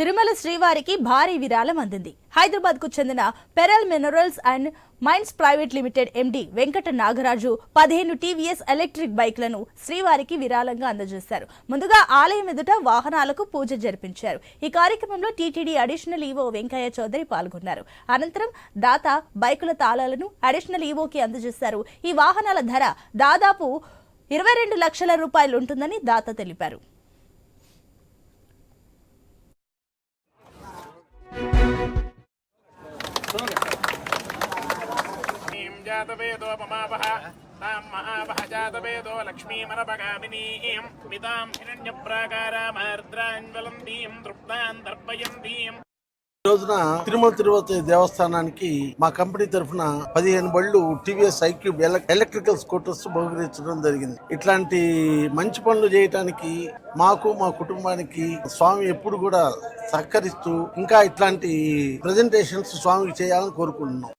తిరుమల శ్రీవారికి భారీ విరాళం అందింది. హైదరాబాద్కు చెందిన pearl minerals and mines private limited MD Venkata Nagaraju పదిహేను టీవీఎస్ ఎలక్ట్రిక్ బైక్లను శ్రీవారికి విరాళంగా అందజేశారు. ముందుగా ఆలయం ఎదుట వాహనాలకు పూజ జరిపించారు. ఈ కార్యక్రమంలో TTD additional EO Venkaiah Chowdary పాల్గొన్నారు. అనంతరం దాత బైకుల తాళాలను అడిషనల్ ఈవోకి అందజేశారు. ఈ వాహనాల ధర దాదాపు ఇరవై రెండు లక్షల రూపాయలు ఉంటుందని దాత తెలిపారు. जातवेदोपमापः तां महावः जातवेदो लक्ष्मीमनपगामिनीं मितां हिरण्यप्राकारामर्द्राञ्ज्वलन्तीं तृप्तां दर्पयन्तीम् ఈ రోజున తిరుమల తిరుపతి దేవస్థానానికి మా కంపెనీ తరఫున పదిహేను బళ్ళు టీవీఎస్ ఐక్యూబ్ ఎలక్ట్రికల్ స్కూటర్స్ బహుకరించడం జరిగింది ఇట్లాంటి మంచి పనులు చేయటానికి మాకు మా కుటుంబానికి స్వామి ఎప్పుడు కూడా సహకరిస్తూ ఇంకా ఇట్లాంటి ప్రజెంటేషన్స్ స్వామికి చేయాలని కోరుకుంటున్నాం